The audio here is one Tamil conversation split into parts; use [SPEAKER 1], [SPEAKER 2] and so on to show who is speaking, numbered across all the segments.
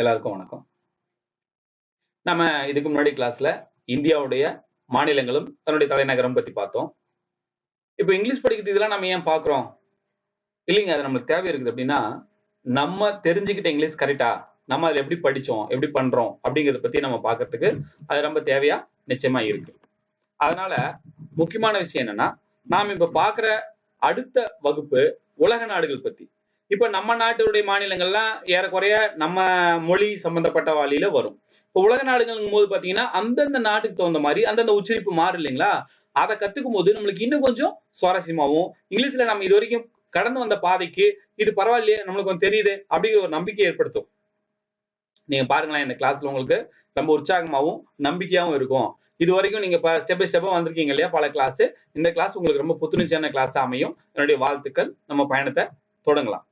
[SPEAKER 1] எல்லாருக்கும் வணக்கம். நம்ம இதுக்கு முன்னாடி கிளாஸ்ல இந்தியாவுடைய மாநிலங்களும் தன்னுடைய தலைநகரம் பத்தி பார்த்தோம். இப்போ இங்கிலீஷ் படிக்கிறது இதெல்லாம் நம்ம ஏன் பார்க்குறோம்? இல்லைங்க அது நம்மளுக்கு தேவை இருக்குது அப்படின்னா நம்ம தெரிஞ்சுக்கிட்ட இங்கிலீஷ் கரெக்டா நம்ம அதில் எப்படி படிச்சோம் எப்படி பண்றோம் அப்படிங்கிறத பத்தி நம்ம பார்க்கறதுக்கு அது ரொம்ப தேவையா நிச்சயமா இருக்கு. அதனால முக்கியமான விஷயம் என்னன்னா நாம் இப்ப பார்க்குற அடுத்த வகுப்பு உலக நாடுகள் பத்தி. இப்ப நம்ம நாட்டுடைய மாநிலங்கள்லாம் ஏறக்குறைய நம்ம மொழி சம்பந்தப்பட்ட வாலியில வரும். இப்போ உலக நாடுகளுங்கும் போது பாத்தீங்கன்னா அந்தந்த நாட்டுக்கு தகுந்த மாதிரி அந்தந்த உச்சரிப்பு மாறு இல்லைங்களா? அதை கத்துக்கும் போது நம்மளுக்கு இன்னும் கொஞ்சம் சுவாரஸ்யமாகவும் இங்கிலீஷ்ல நம்ம இது வரைக்கும் கடந்து வந்த பாதைக்கு இது பரவாயில்லையே நம்மளுக்கு கொஞ்சம் தெரியுது அப்படிங்கிற ஒரு நம்பிக்கை ஏற்படுத்தும். நீங்க பாருங்களேன் இந்த கிளாஸ்ல உங்களுக்கு ரொம்ப உற்சாகமாகவும் நம்பிக்கையாகவும் இருக்கும். இது வரைக்கும் நீங்க ஸ்டெப் பை ஸ்டெப்பா வந்திருக்கீங்க இல்லையா பல கிளாஸ் இந்த கிளாஸ் உங்களுக்கு ரொம்ப புத்துணர்ச்சியான கிளாஸ் அமையும். என்னுடைய வாழ்த்துக்கள். நம்ம பயணத்தை தொடங்கலாம்.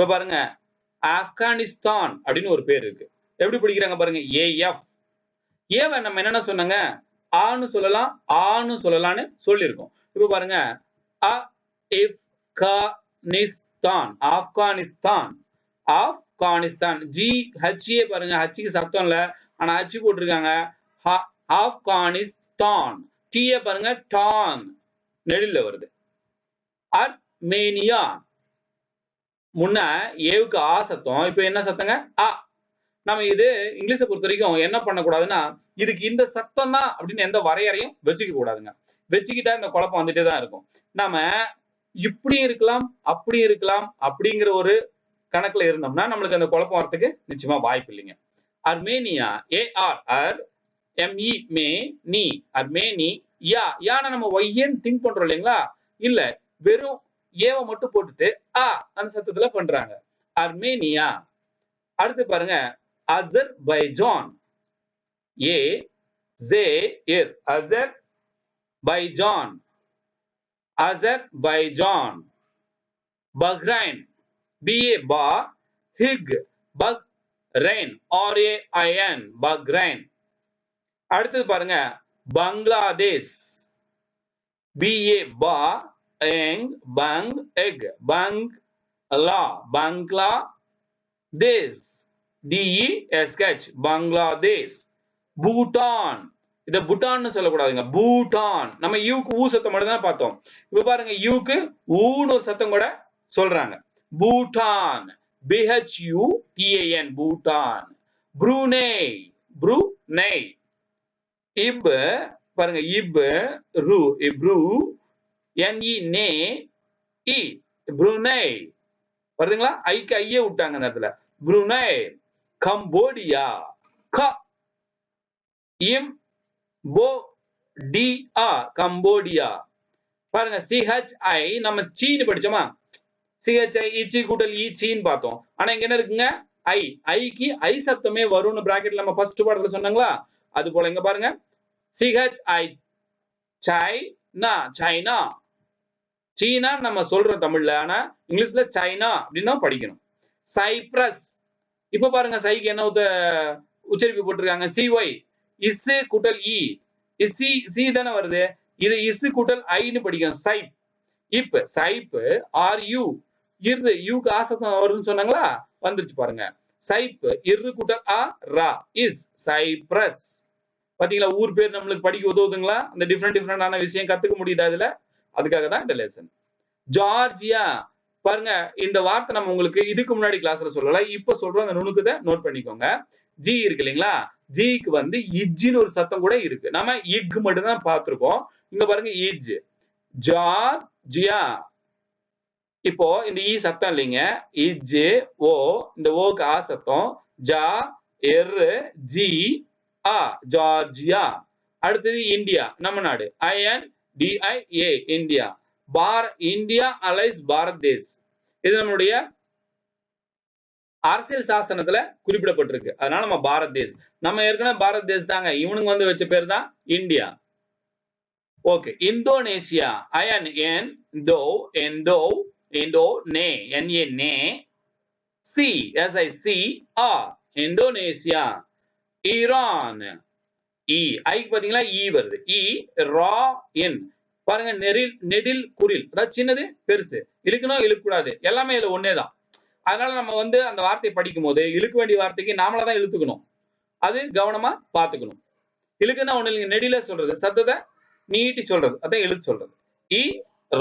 [SPEAKER 1] இப்ப பாருங்க ஆப்கானிஸ்தான் அப்படின்னு ஒரு பேர் இருக்கு. எப்படி பிடிக்கிறாங்க பாருங்க ஏஎஃப் ஏவை நம்ம என்னென்ன சொன்னாங்க? ஆன்னு சொல்லலாம் ஆன்னு சொல்லலாம்னு சொல்லியிருக்கோம். இப்ப பாருங்க Afghanistan Afghanistan Afghanistan. G H A பாருங்க ஹச்சுக்கு சத்தம் இல்ல ஆனா ஹச்சு போட்டிருக்காங்க. ஆப்கானிஸ்தான். டீய பாருங்க டான் நெடில வருது. அர்மேனியா முன்ன ஏவுக்கு ஆ சத்தம் இப்போ என்ன சத்தங்க? ஆ. நம்ம இது இங்கிலீஷை பொறுத்த வரைக்கும் என்ன பண்ணக்கூடாதுன்னா இதுக்கு இந்த சத்தம் தான் அப்படின்னு எந்த வரையறையும் வச்சுக்க கூடாதுங்க. வச்சுக்கிட்டா இந்த குழப்பம் வந்துட்டே தான் இருக்கும். நாம இப்படி இருக்கலாம் அப்படி இருக்கலாம் அப்படிங்கிற ஒரு கணக்குல இருந்தோம்னா நம்மளுக்கு அந்த குழப்பம் வரத்துக்கு நிச்சயமா வாய்ப்பு இல்லைங்க. அர்மேனியா ஏ ஆர் அர் எம்இ மே நீ அர்மேனி யா. யானை நம்ம ஒய்யன்னு திங்க் பண்றோம் இல்லைங்களா? இல்ல வெறும் ஏவை மட்டும் போட்டுட்டு ஆ அந்த சத்தத்துல பண்றாங்க. அர்மேனியா. அடுத்து பாருங்க அசர் பைஜான் ஏ ஜே இர் அசர் பைஜான் அசர் பைஜான் பஹ்ரைன். பிஏ பா ஹிக். பக் rain R A I N Bahrain அடுத்தது பாருங்க பங்களாதேஷ். பிஏ பா எங் la, எக் this, லா பங்களா தேஸ் டிஇஎஸ்ஹெச் பங்களாதேஷ் பூட்டான் இத பூட்டான் சொல்லக்கூடாதுங்க. பூட்டான் நம்ம யூக்கு ஊ சத்தம் மட்டும் தான் பார்த்தோம். இப்ப பாருங்க யூக்கு ஊன்னு ஒரு சத்தம் கூட சொல்றாங்க. Bhutan BHU TAN Bhutan Brunei Brunei இப் பாருங்க இப் ரு இப்ரு என்இ நே இ ப்ரூனே வருதுங்களா? ஐக்கு ஐயே விட்டாங்க அந்த இடத்துல. கம்போடியா க இம் போ டி ஆ கம்போடியா பாருங்க சிஹெச்ஐ நம்ம சீனு படிச்சோமா? சிஹெச்ஐ இச்சி e, கூட்டல் e, இ சீன் பார்த்தோம். ஆனா இங்க என்ன இருக்குங்க? ஐ ஐக்கு ஐ சப்தமே வரும்னு பிராக்கெட்ல நம்ம ஃபர்ஸ்ட் பாடத்துல சொன்னாங்களா? அது போல இங்க பாருங்க. சிஹெச்ஐ சைனா சைனா சீனா நம்ம சொல்றோம் தமிழ்ல ஆனா இங்கிலீஷ்ல சைனா அப்படின்னு தான் படிக்கணும். சைப்ரஸ். இப்ப பாருங்க சைக்கு என்ன உச்சரிப்பு போட்டிருக்காங்க. சிஒய் இஸ் குட்டல் இ. இசி சி தானே வருது. இது இஸ் கூட்டல் ஐன்னு படிக்கணும். சைப். இப்ப சைப் ஆர் யூ. இரு யூக்கு ஆசத்தம் வருதுன்னு சொன்னாங்களா? வந்துருச்சு பாருங்க. சைப் இரு கூட்டல் ஆ ரா. Is Cyprus. பாத்தீங்களா? ஊர் பேர் நம்மளுக்கு படிக்க உதவுதுங்களா? அந்த டிஃப்ரெண்ட் டிஃப்ரெண்டான விஷயம் கத்துக்க முடியுதா இதுல? அதுக்காக தான் இந்த லெசன் ஜார்ஜியா பாருங்க இந்த வார்த்தை நம்ம உங்களுக்கு இதுக்கு முன்னாடி கிளாஸ்ல சொல்லல இப்ப சொல்றோம் அந்த நுணுக்கத்தை நோட் பண்ணிக்கோங்க. ஜி இருக்கு இல்லைங்களா? ஜிக்கு வந்து இஜ்ஜின்னு ஒரு சத்தம் கூட இருக்கு. நம்ம இக் மட்டும் தான் பார்த்திருக்கோம் இங்க பாருங்க இஜ் ஜார்ஜியா. இப்போ இந்த இ சத்தம் இல்லைங்க. இஜ் ஓ இந்த ஓக்கு ஆ சத்தம். ஜா எர் ஜி ஆ ஜார்ஜியா. அடுத்தது இந்தியா நம்ம நாடு. I N D I A India bar India alias Bharat these இது நம்மளுடைய அரசியல் சாசனத்துல குறிப்பிடப்பட்டிருக்கு. அதனால நம்ம பாரத் தேஸ் நம்ம ஏற்கனவே பாரத் தேஸ் தாங்க. இவனுங்க வந்து வச்ச பேர் தான் India. Okay Indonesia I N தோ எந்தோ இந்தோ நே என்ஏ நே சி எஸ் ஐ சி ஆ இந்தோனேசியா ஈரான் E. இ ஐக்கு பாத்தீங்களா இ e வருது. இ ரா என். பாருங்க நெரில் நெடில் குரில். அதாவது சின்னது பெருசு. இழுக்கணும் இழுக்கக்கூடாது. எல்லாமே இதுல ஒன்னே தான் அதனால நம்ம வந்து அந்த வார்த்தையை படிக்கும் போது இழுக்க வேண்டிய வார்த்தைக்கு நாமளா தான் இழுத்துக்கணும். அது கவனமா பாத்துக்கணும் இழுக்குன்னா ஒண்ணு இல்லைங்க. நெடில சொல்றது. சத்தத்தை நீட்டி சொல்றது. அதான் இழுத்து சொல்றது. இ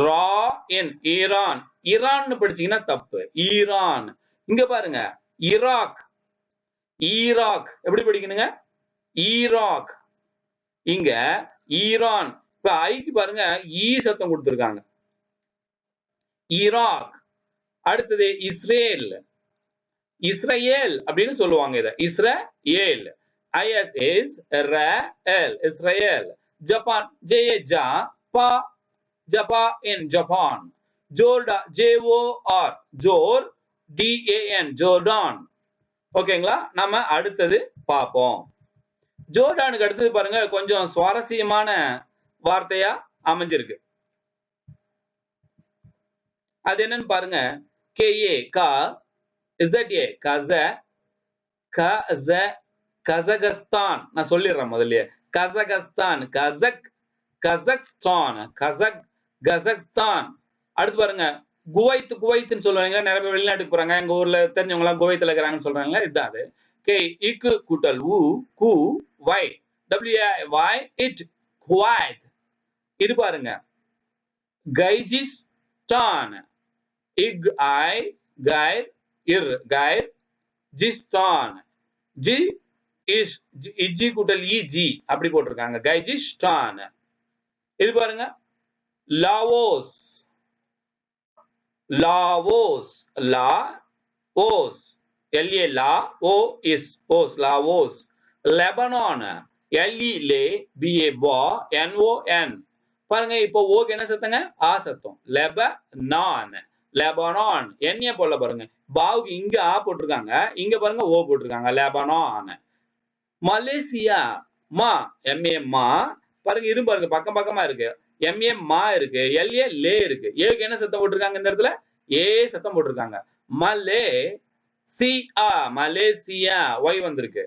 [SPEAKER 1] ரா என். ஈரான். ஈரான்னு படிச்சீங்கன்னா தப்பு. ஈரான். இங்க பாருங்க. ஈராக். ஈராக். எப்படி படிக்கணுங்க? ஈராக். இங்க ஈரான் இப்ப ஐக்கு பாருங்க ஈ சத்தம் கொடுத்துருக்காங்க. ஈராக் அடுத்தது இஸ்ரேல். இஸ்ரேல் அப்படின்னு சொல்லுவாங்க இத. இஸ்ரேல். ஐஎஸ் இஸ் எல் இஸ்ரேல் ஜப்பான் ஜே ஜா பா ஜபா N Japan ஜோர்டா J O R ஜோர் டிஏஎன் ஜோர்டான் ஓகேங்களா நம்ம அடுத்தது பார்ப்போம். ஜோர்டானுக்கு அடுத்தது பாருங்க கொஞ்சம் சுவாரஸ்யமான வார்த்தையா அமைஞ்சிருக்கு. அது என்னன்னு பாருங்க. கே ஏ கா இசட் ஏ கச கச கசகஸ்தான். நான் சொல்லிடுறேன் முதல்லயே. Kazakhstan Kazakh Kazakhstan Kazakh Kazakhstan. அடுத்து பாருங்க. குவைத் குவைத்னு சொல்லுவாங்க. நிறைய பேர் வெளிநாட்டுக்கு போறாங்க. எங்க ஊர்ல தெரிஞ்சவங்க எல்லாம் குவைத்துல இருக்கிறாங்கன்னு சொல்றாங்க இதுதான் அது. கே இக்கு கூட்டல் உ கு வை டபிள்யூ வை இட் குவாய்த் இது பாருங்க. கைஜிஸ்டான் இக் ஐ கைர் இர் கைர் ஜிஸ்டான் ஜி இஸ் இஜி கூட்டல் இ ஜி அப்படி போட்டிருக்காங்க. கைஜிஸ்டான் இது பாருங்க. லாவோஸ் லாவோஸ் லா ஓஸ் எல்ஏ லா ஓ இஸ் ஓஸ் லாவோஸ் லெபனான் எல்இலே பிஏ பா என்ஓஎன் பாருங்க இப்போ ஓக்கு என்ன சத்தங்க? ஆ சத்தம். லெப நான் லெபனான் என்ன போல பாருங்க. பாவுக்கு இங்க ஆ போட்டிருக்காங்க. இங்க பாருங்க ஓ போட்டிருக்காங்க. லெபனான். மலேசியா மா எம்ஏ மா. பாருங்க இது பாருங்க பக்கம் பக்கமா இருக்கு. எம்ஏ மா இருக்கு. எல்ஏ லே இருக்கு. ஏக்கு என்ன சத்தம் போட்டிருக்காங்க இந்த இடத்துல? ஏ சத்தம் போட்டிருக்காங்க. மலே சி ஆ மலேசியா ஒய் வந்திருக்கு.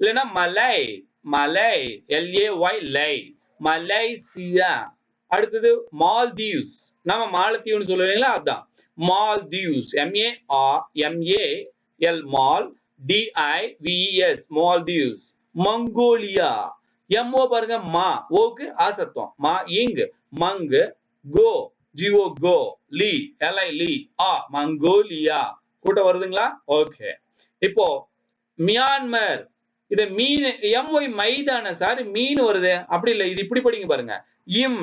[SPEAKER 1] இல்லைன்னா மலை மலை எல்ஏ ஒய் லை. மலேசியா. அடுத்தது மால்தீவ்ஸ். நம்ம மாலத்தீவ்னு சொல்லுவீங்களா அதுதான். மால்தீவ்ஸ். எம்ஏ ஆ MA L mall. D I V E S Maldives. Mongolia. M O பாருங்க மா. ஓக்கு ஆசத்தம் மா இங் மங்கு கோ. ஜிஓ கோ. லி எல்ஐ லீ. ஆ மங்கோலியா. கூட்டம் வருதுங்களா? ஓகே. இப்போ மியான்மர். இது மீன் எம் ஒய் மைதான சார் மீன் வருது. அப்படி இல்ல இது இப்படி படிங்க பாருங்க. இம்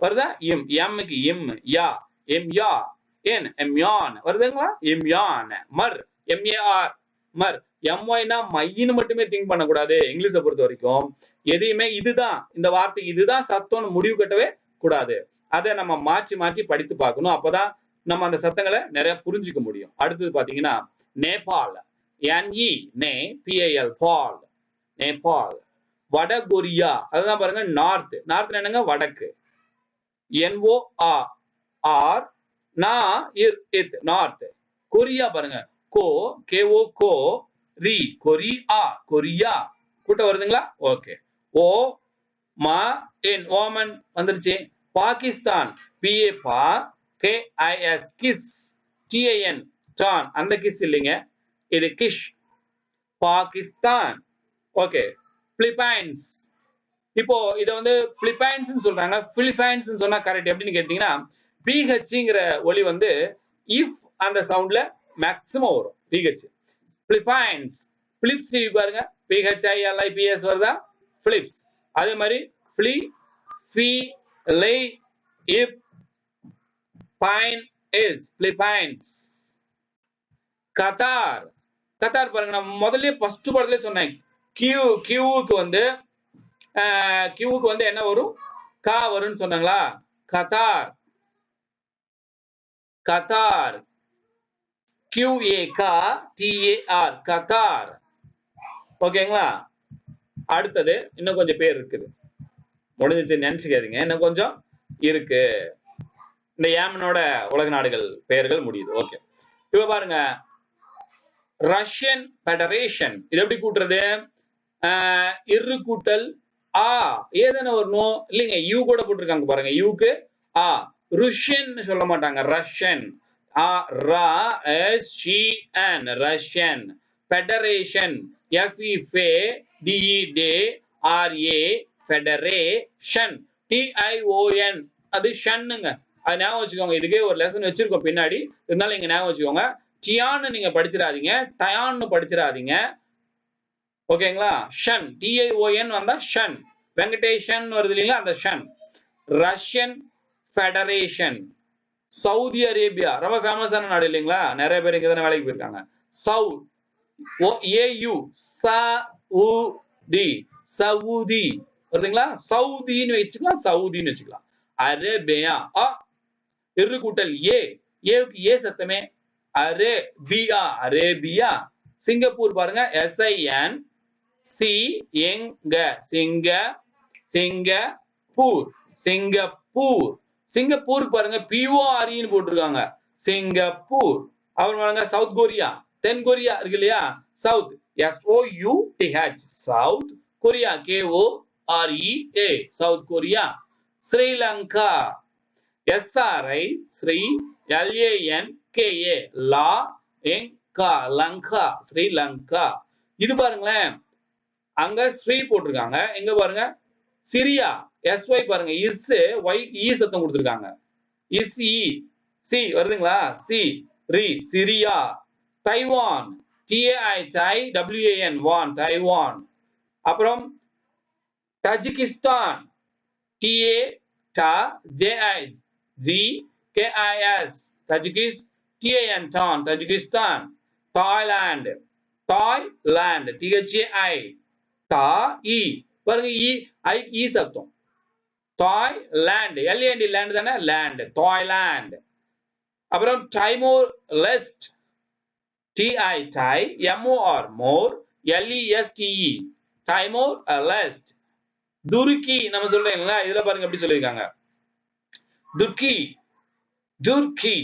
[SPEAKER 1] வருதா? இம். எம்க்கு இம் யா. எம் யா. ஏன் எம்யான் வருதுங்களா? எம் யான். மர். எம்ஏஆர் மர். எம்ஒய்னா மையின்னு மட்டுமே திங்க் பண்ணக்கூடாது இங்கிலீஷை பொறுத்த வரைக்கும். எதையுமே இதுதான் இந்த வார்த்தைக்கு இதுதான் சத்தம்னு முடிவு கட்டவே கூடாது. அதை நம்ம மாற்றி மாற்றி படித்து பார்க்கணும். அப்பதான் நம்ம அந்த சத்தங்களை நிறைய புரிஞ்சுக்க முடியும். அடுத்தது பாத்தீங்கன்னா நேபாள். என்இ நே பிஐஎல் பால் நேபாள் வடகொரியா அதுதான் பாருங்க நார்த் நார்த் என்னங்க? வடக்கு. என்ஓ ஆ ஆர் நா இர் இத் நார்த் கொரியா பாருங்க. கோ கேஓ கோ ரி கொரியா கொரியா. கூட்டம் வருதுங்களா? ஓகே. ஓ மா என் ஓமன் வந்துருச்சு. பாகிஸ்தான் பிஏ பா கே ஐ எஸ் கிஸ் டிஏஎன் டான் அந்த கிஸ் இல்லைங்க. இது கிஷ். பாகிஸ்தான். ஓகே பிலிப்பைன்ஸ் இப்போ இத வந்து பிலிப்பைன்ஸ் சொல்றாங்க. பிலிப்பைன்ஸ் சொன்னா கரெக்ட் எப்படின்னு கேட்டீங்கன்னா பிஹெச்ங்கிற ஒலி வந்து இஃப் அந்த சவுண்ட்ல மேக்சிமம் வரும். P H Philippines Philips TV பாருங்க. P H I L I P S வருதா பிலிப்ஸ் அதே மாதிரி ஃபிலி ஃபி லை இப் பைன் இஸ் பிலிப்பைன்ஸ் கத்தார் கத்தார் பாருங்க நான் முதல்ல ஃபர்ஸ்ட் படத்துல சொன்னேன். கியூ கியூவுக்கு வந்து கியூவுக்கு வந்து என்ன வரும்? கா வரும்னு சொன்னாங்களா? கத்தார். கத்தார். கியூஏ கா டிஏஆர் கத்தார். ஓகேங்களா அடுத்தது இன்னும் கொஞ்சம் பேர் இருக்குது. முடிஞ்சிச்சு நினைச்சுக்காதீங்க. இன்னும் கொஞ்சம் இருக்கு. இந்த ஏமனோட உலக நாடுகள் பெயர்கள் முடியுது. ஓகே இப்ப பாருங்க ரஷ்யன் பெடரேஷன் இது எப்படி கூட்டுறது? இரு கூட்டல் ஆ. ஏதான வரணும். இல்லைங்க யூ கூட போட்டிருக்காங்க பாருங்க. யூக்கு ஆ. ருஷ்யன் சொல்ல மாட்டாங்க. ரஷ்யன் ஆ ரா எஸ் ஷி அன் ரஷ்யன் ஃபெடரேஷன் எஃப்இ ஃபே DE day R A Federation T I O N அது ஷன்னுங்க. அது ஞாபகம் வச்சுக்கோங்க. இதுக்கே ஒரு லெசன் வச்சிருக்கோம் பின்னாடி. இருந்தாலும் இங்க ஞாபகம் வச்சுக்கோங்க. டியான்னு நீங்க படிச்சிடாதீங்க டயான்னு படிச்சிடாதீங்க. ஓகேங்களா? ஷன் டிஐஓஎன் வந்தா ஷன் வெங்கடேஷன் வருது இல்லைங்களா அந்த ஷன் ரஷ்யன் ஃபெடரேஷன் சவுதி அரேபியா. ரொம்ப ஃபேமஸான நாடு இல்லைங்களா? நிறைய பேர் இங்க தானே வேலைக்கு போயிருக்காங்க. South O A U Saudi Saudi வருதுங்களா? சவுதின்னு வச்சுக்கலாம் சவுதின்னு வச்சுக்கலாம். அரேபியா. அ இரு கூட்டல் ஏ ஏ சத்தமே. அரேபியா அரேபியா சிங்கப்பூர் பாருங்க. எஸ்ஐஎன் சி எங்க? சிங்க சிங்கப்பூர். சிங்கப்பூர். சிங்கப்பூர் பாருங்க பிஓஆர்இன்னு போட்டிருக்காங்க. சிங்கப்பூர். அப்புறம் பாருங்க சவுத் கொரியா தென் கொரியா இருக்கு இல்லையா? South SO U TH South Korea KO REA South Korea Sri Lanka SRI Sri LAN KA லா எங்கா லங்கா ஸ்ரீலங்கா இது பாருங்களேன். அங்க ஸ்ரீ போட்டிருக்காங்க. எங்க பாருங்க? சிரியா. எஸ் ஒய் பாருங்க. இஸ் ஒய் இ e சத்தம் கொடுத்துருக்காங்க. இஸ் இ சி வருதுங்களா? சி ரி Syria. Taiwan. T A I tie WAN வான் தைவான். அப்புறம் தஜிகிஸ்தான். டிஏ டா ஜேஐ ஜி கேஐஎஸ் தஜிகிஸ் டிஏஎன் டான் தஜிகிஸ்தான் தாய்லாந்து தாய்லாந்து ஐ தா இ பாருங்க இ ஐ இ சப்தம். தாய்லாண்ட் எல்ஏண்டி லேண்ட் தானே? லேண்ட் தாய்லாண்ட் அப்புறம் டைமோர் லெஸ்ட் டிஐ டை எம்ஓஆர் மோர் எல்இஎஸ்டிஇ டைமோர் லெஸ்ட் துருக்கி நம்ம சொல்றீங்களா இதுல பாருங்க எப்படி சொல்லியிருக்காங்க. துர்க்கி துர்க்கி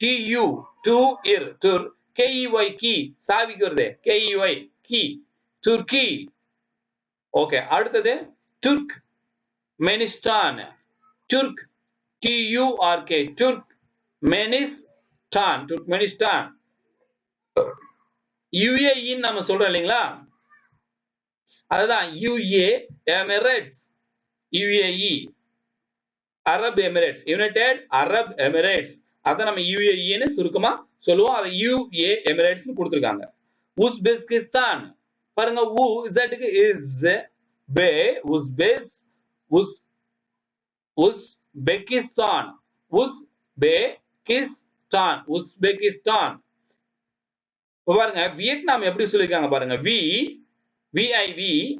[SPEAKER 1] டியூ டூ இர் துர் கேஇஒய் கி சாவிக்கு வருது. கேஇஒய் கி துர்க்கி ஓகே அடுத்தது துர்க் மெனிஸ்டான் துர்க் டியூஆர்கே துர்க் மெனிஸ்டான் துர்க்மெனிஸ்டான் யுஏஇன்னு நம்ம சொல்றோம் இல்லைங்களா? அதுதான் U A Emirates UAE Arab Emirates United Arab Emirates அதை நம்ம யுஏஇன்னு சுருக்கமா சொல்லுவோம். அதை யுஏ எமிரேட்ஸ் கொடுத்துருக்காங்க. உஸ்பெஸ்கிஸ்தான். பாருங்க உ இசட்டுக்கு இஸ் பே உஸ்பெஸ் உஸ் உஸ்பெகிஸ்தான். உஸ்பெகிஸ்தான். உஸ்பெகிஸ்தான். பாருங்க வியட்நாம் எப்படி சொல்லிருக்காங்க பாருங்க. வி விஐவி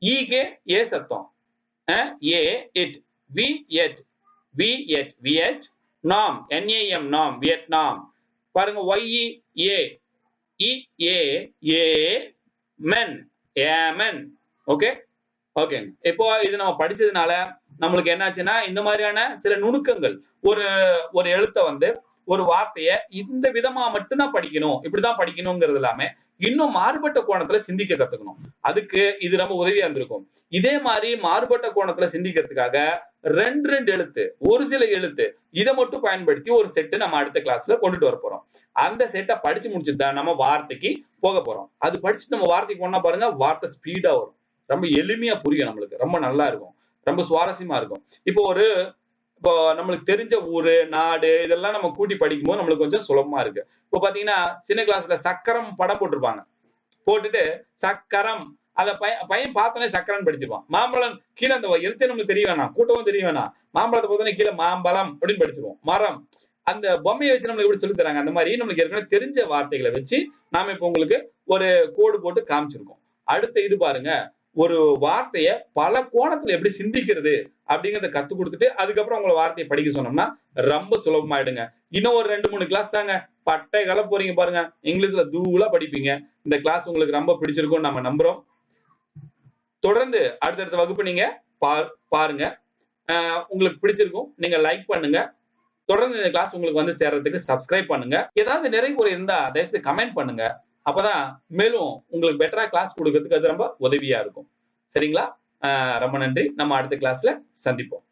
[SPEAKER 1] இகே ஏ சத்தம். ஏ இட் வி எட் வி எட் வியட் நாம் என்ஏஎம் நாம் வியட்நாம் பாருங்க ஒய்இ ஏ இ ஏ ஏ மென் ஏமன் ஓகே ஓகேங்க இப்போ இது நம்ம படிச்சதுனால நம்மளுக்கு என்னாச்சுன்னா இந்த மாதிரியான சில நுணுக்கங்கள். ஒரு ஒரு எழுத்தை வந்து ஒரு வார்த்தைய இந்த விதமா மட்டும்தான் படிக்கணும். இப்படிதான் படிக்கணுங்கிறது இல்லாம இன்னும் மாறுபட்ட கோணத்துல சிந்திக்க கத்துக்கணும். அதுக்கு இது ரொம்ப உதவியா இருந்திருக்கும். இதே மாதிரி மாறுபட்ட கோணத்துல சிந்திக்கிறதுக்காக ரெண்டு ரெண்டு எழுத்து. ஒரு சில எழுத்து. இதை மட்டும் பயன்படுத்தி ஒரு செட்டு நம்ம அடுத்த கிளாஸ்ல கொண்டுட்டு வர போறோம். அந்த செட்டை படிச்சு முடிச்சுட்டு தான் நம்ம வார்த்தைக்கு போக போறோம். அது படிச்சுட்டு நம்ம வார்த்தைக்கு போனா பாருங்க வார்த்தை ஸ்பீடா வரும். ரொம்ப எளிமையா புரியும் நம்மளுக்கு. ரொம்ப நல்லா இருக்கும். ரொம்ப சுவாரஸ்யமா இருக்கும். இப்போ ஒரு இப்போ நம்மளுக்கு தெரிஞ்ச ஊரு நாடு இதெல்லாம் நம்ம கூட்டி படிக்கும்போது நம்மளுக்கு கொஞ்சம் சுலபமா இருக்கு. இப்போ பாத்தீங்கன்னா சின்ன கிளாஸ்ல சக்கரம் படம் போட்டிருப்பாங்க. போட்டுட்டு சக்கரம் அத பையன் பையன் பார்த்தோன்னே சக்கரம்னு படிச்சிருப்பான் மாம்பழம் கீழே அந்த எழுத்தே நமக்கு தெரிய வேணாம் கூட்டமும் தெரிய வேணாம். மாம்பழத்தை பார்த்தோன்னே கீழே மாம்பழம் அப்படின்னு படிச்சிருவோம். மரம். அந்த பொம்மையை வச்சு நம்மளுக்கு எப்படி சொல்லி தராங்க? அந்த மாதிரி நம்மளுக்கு ஏற்கனவே தெரிஞ்ச வார்த்தைகளை வச்சு நாம இப்ப உங்களுக்கு ஒரு கோடு போட்டு காமிச்சிருக்கோம். அடுத்த இது பாருங்க. ஒரு வார்த்தைய பல கோணத்துல எப்படி சிந்திக்கிறது அப்படிங்கறத கத்து கொடுத்துட்டு அதுக்கப்புறம் உங்களை வார்த்தையை படிக்க சொன்னோம்னா ரொம்ப சுலபமாயிடுங்க. இன்னும் ஒரு ரெண்டு மூணு கிளாஸ் தாங்க. பட்டை கல போறீங்க பாருங்க. இங்கிலீஷ்ல தூளா படிப்பீங்க. இந்த கிளாஸ் உங்களுக்கு ரொம்ப பிடிச்சிருக்கும் நம்ம நம்புறோம். தொடர்ந்து அடுத்தடுத்த வகுப்பு நீங்க பாருங்க. ஆஹ் உங்களுக்கு பிடிச்சிருக்கும் நீங்க லைக் பண்ணுங்க. தொடர்ந்து இந்த கிளாஸ் உங்களுக்கு வந்து சேர்றதுக்கு சப்ஸ்கிரைப் பண்ணுங்க. ஏதாவது நிறை குறை இருந்தா தயவுசெய்து கமெண்ட் பண்ணுங்க. அப்பதான் மேலும் உங்களுக்கு பெட்டரா கிளாஸ் கொடுக்கறதுக்கு அது ரொம்ப உதவியா இருக்கும். சரிங்களா? ஆஹ் ரொம்ப நன்றி. நம்ம அடுத்த கிளாஸ்ல சந்திப்போம்.